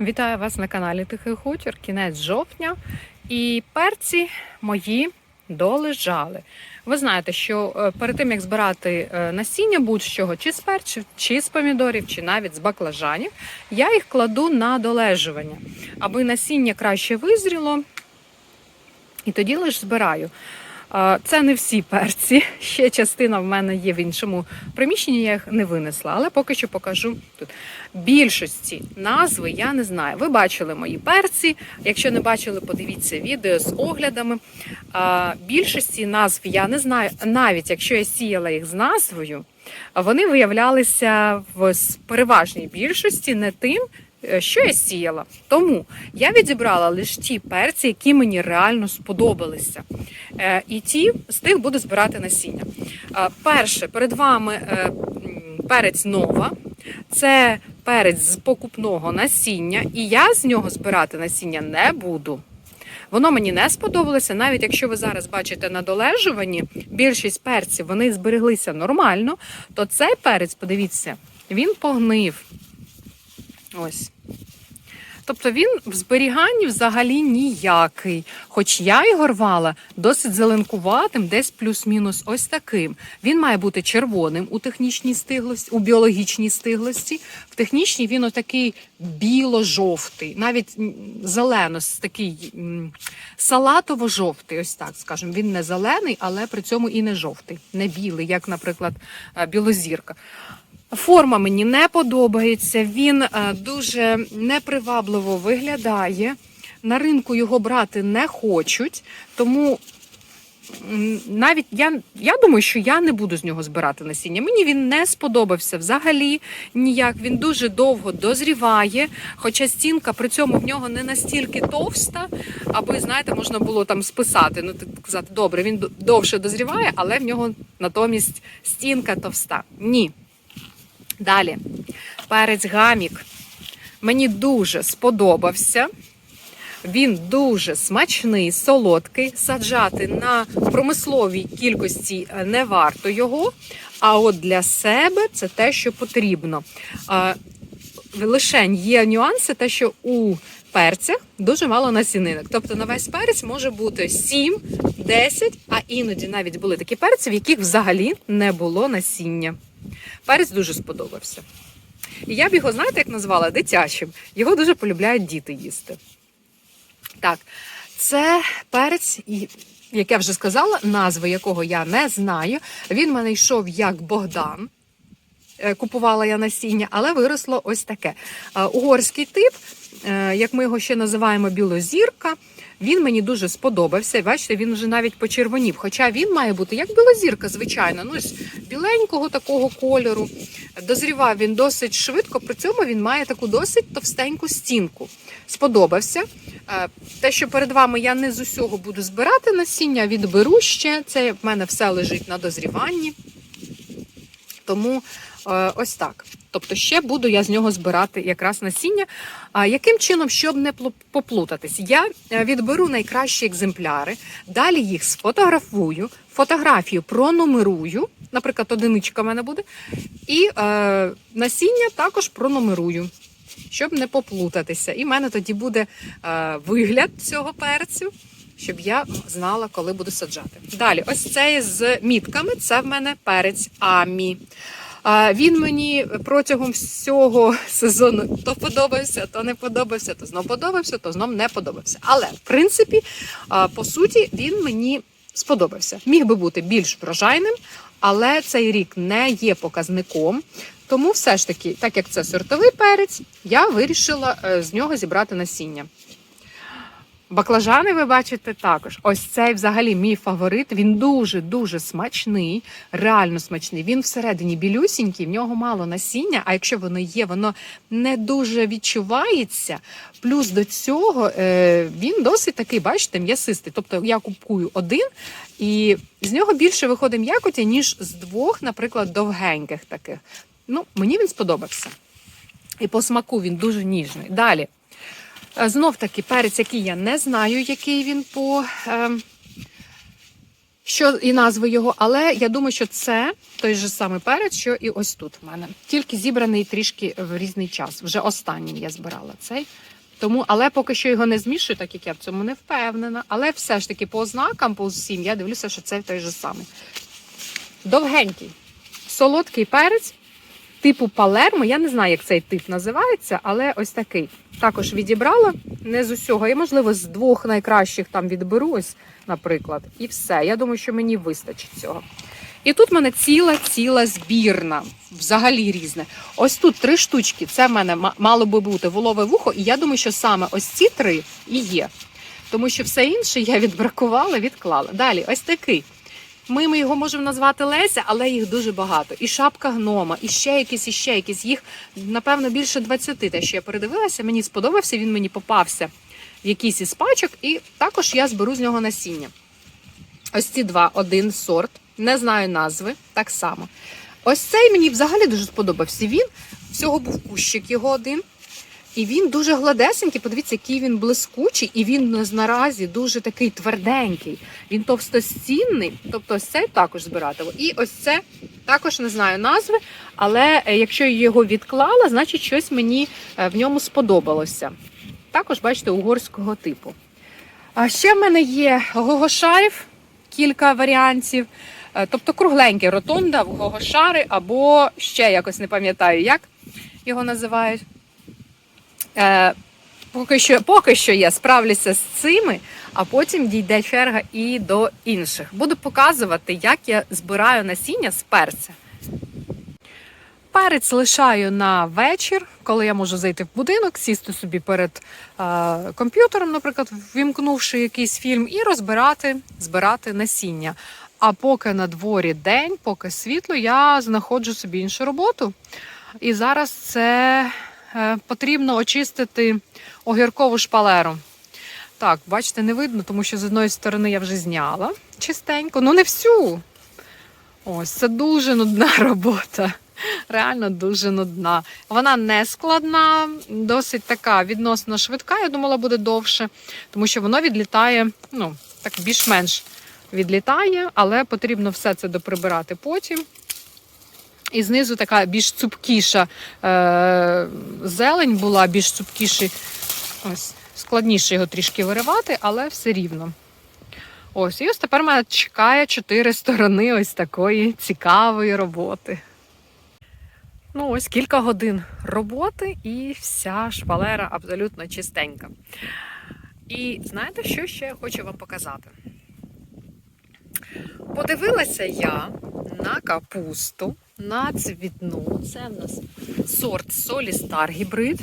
Вітаю вас на каналі Тихий Хутір, кінець жовтня. І перці мої долежали. Ви знаєте, що е, перед тим як збирати е, насіння будь-чого, чи з перців, чи з помідорів, чи навіть з баклажанів, я їх кладу на долежування, аби насіння краще визріло. І тоді лише збираю. Це не всі перці. Ще частина в мене є в іншому приміщенні, я їх не винесла, але поки що покажу тут. Більшості назви я не знаю. Ви бачили мої перці. Якщо не бачили, подивіться відео з оглядами. Більшості назв я не знаю. Навіть якщо я сіяла їх з назвою, вони виявлялися в переважній більшості не тим, що я сіяла. Тому я відібрала лише ті перці, які мені реально сподобалися. Е, І ті з тих буду збирати насіння. Е, Перше, перед вами е, перець нова. Це перець з покупного насіння, і я з нього збирати насіння не буду. Воно мені не сподобалося, навіть якщо ви зараз бачите на долежуванні, більшість перців вони збереглися нормально, то цей перець, подивіться, він погнив. Ось. Тобто він в зберіганні взагалі ніякий. Хоч я його рвала досить зеленкуватим, десь плюс-мінус ось таким. Він має бути червоним у технічній стиглості, у біологічній стиглості. В технічній він отакий біло-жовтий, навіть зелено, такий салатово-жовтий, ось так скажемо. Він не зелений, але при цьому і не жовтий, не білий, як, наприклад, е, білозірка. Форма мені не подобається, він е, дуже непривабливо виглядає. На ринку його брати не хочуть, тому навіть я, я думаю, що я не буду з нього збирати насіння. Мені він не сподобався взагалі ніяк. Він дуже довго дозріває, хоча стінка при цьому в нього не настільки товста, аби, знаєте, можна було там списати. Ну, так сказати, добре, він довше дозріває, але в нього натомість стінка товста. Ні. Далі, перець гамік. Мені дуже сподобався. Він дуже смачний, солодкий. Саджати на промисловій кількості е, не варто його. А от для себе це те, що потрібно. Лишень є нюанси, те, що у перцях дуже мало насінинок. Тобто на весь перець може бути 7, 10, а іноді навіть були такі перці, в яких взагалі не було насіння. Перець дуже сподобався. І я б його, знаєте, як назвала дитячим. Його дуже полюбляють діти їсти. Так, це перець, як я вже сказала, назви якого я не знаю. Він в мене йшов як Богдан. Е, Купувала я насіння, але виросло ось таке. Е, Угорський тип, е, як ми його ще називаємо білозірка. Він мені дуже сподобався. Бачите, він вже навіть почервонів. Хоча він має бути як білозірка, звичайно, ну ось біленького такого кольору. Дозрівав він досить швидко, при цьому він має таку досить товстеньку стінку. Сподобався. Е, Те, що перед вами я не з усього буду збирати насіння, відберу ще. Це в мене все лежить на дозріванні. Тому ось так. Тобто ще буду я з нього збирати якраз насіння. А яким чином, щоб не поплутатись, я е, відберу найкращі екземпляри, далі їх сфотографую, фотографію пронумерую, наприклад, одиничка в мене буде, і е, насіння також пронумерую, щоб не поплутатися. І в мене тоді буде е, вигляд цього перцю. Щоб я знала, коли буду саджати. Далі, ось цей з мітками. Це в мене перець Амі. Він мені протягом всього сезону то подобався, то не подобався, то знов подобався, то знов не подобався. Але в принципі, по суті, він мені сподобався. Міг би бути більш врожайним, але цей рік не є показником. Тому все ж таки, так як це сортовий перець, я вирішила е, з нього зібрати насіння. Баклажани ви бачите також. Ось цей взагалі мій фаворит. Він дуже-дуже смачний, реально смачний. Він всередині білюсінький, в нього мало насіння, а якщо воно є, воно не дуже відчувається. Плюс до цього е, він досить такий, бачите, м'ясистий. Тобто я купую один, і з нього більше виходить м'якоті, ніж з двох, наприклад, довгеньких таких. Ну, мені він сподобався. І по смаку він дуже ніжний. Далі. Е, Знов таки перець, який я не знаю, який він по. Е, що і назви його, але я думаю, що це той же самий перець, що і ось тут в мене. Тільки зібраний трішки в різний час. Вже останнім я збирала цей. Тому, але поки що його не змішую, так як я в цьому не впевнена. Але все ж таки по ознакам, по всім, я дивлюся, що це той же самий. Довгенький, солодкий перець, типу палермо. Я не знаю, як цей тип називається, але ось такий. Також відібрала не з усього. Я, можливо, з двох найкращих там відберу, ось, наприклад, і все. Я думаю, що мені вистачить цього. І тут в мене ціла ціла збірна, взагалі різне. Ось тут три штучки. Це в мене мало би бути волове вухо, і я думаю, що саме ось ці три і є. Тому що все інше я відбракувала, відклала. Далі, ось такий. Ми, ми його можемо назвати Леся, але їх дуже багато. І шапка гнома, і ще якісь, і ще якісь. Їх, напевно, більше 20, те, що я передивилася. Мені сподобався, він мені попався в якийсь із пачок, і також я зберу з нього насіння. Ось ці два, один сорт, не знаю назви, так само. Ось цей мені взагалі дуже сподобався. Він всього був кущик його один. І він дуже гладесенький. Подивіться, який він блискучий, і він наразі дуже такий тверденький. Він товстостінний, тобто ось цей також збиратиме. І ось це також не знаю назви, але е, якщо я його відклала, значить щось мені е, в ньому сподобалося. Також, бачите, угорського типу. А ще в мене є гогошарів, кілька варіантів. Е, Тобто кругленький ротонда, гогошари, або ще якось не пам'ятаю, як його називають. Е, поки, що, поки що я справлюся з цими, а потім дійде черга і до інших. Буду показувати, як я збираю насіння з перця. Перець лишаю на вечір, коли я можу зайти в будинок, сісти собі перед е, комп'ютером, наприклад, вімкнувши якийсь фільм, і розбирати, збирати насіння. А поки на дворі день, поки світло, я знаходжу собі іншу роботу. І зараз це потрібно очистити огіркову шпалеру. Так, бачите, не видно, тому що з одної сторони я вже зняла чистенько, ну не всю. Ось це дуже нудна робота. Реально дуже нудна. Вона не складна, досить така відносно швидка. Я думала, буде довше, тому що воно відлітає, ну, так більш-менш відлітає, але потрібно все це доприбирати потім. І знизу така більш цупкіша е- зелень була, більш цупкіший. Ось, складніше його трішки виривати, але все рівно. Ось, і ось тепер мене чекає чотири сторони ось такої цікавої роботи. Ну, ось кілька годин роботи, і вся шпалера абсолютно чистенька. І знаєте, що ще я хочу вам показати? Подивилася я на капусту, на цвітну. Це в нас сорт солі Стар гібрид.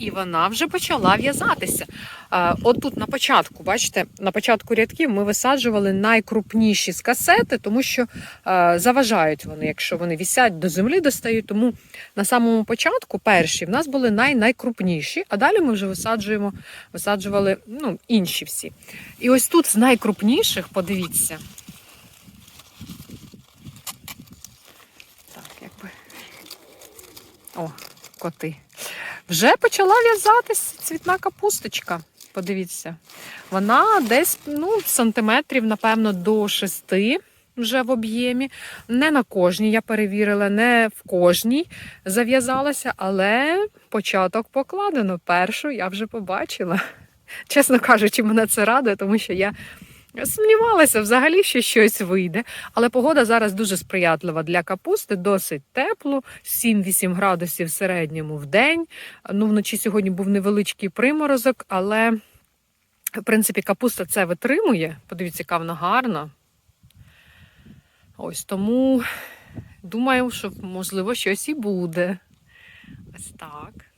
І вона вже почала в'язатися. Е, От тут на початку, бачите, на початку рядків ми висаджували найкрупніші з касети, тому що е, заважають вони, якщо вони вісять до землі, достають. Тому на самому початку перші в нас були най найкрупніші, а далі ми вже висаджуємо, висаджували ну, інші всі. І ось тут з найкрупніших, подивіться. Так, якби. О, коти. Вже почала в'язатись цвітна капусточка. Подивіться. Вона десь ну, сантиметрів, напевно, до 6 вже в об'ємі. Не на кожній я перевірила, не в кожній зав'язалася, але початок покладено. Першу я вже побачила. Чесно кажучи, мене це радує, тому що я сумнівалася взагалі, що щось вийде. Але погода зараз дуже сприятлива для капусти, досить тепло, 7-8 градусів в середньому в день. Ну, вночі сьогодні був невеличкий приморозок, але в принципі капуста це витримує. Подивіться, яка вона гарна. Ось тому думаю, що можливо щось і буде. Ось так.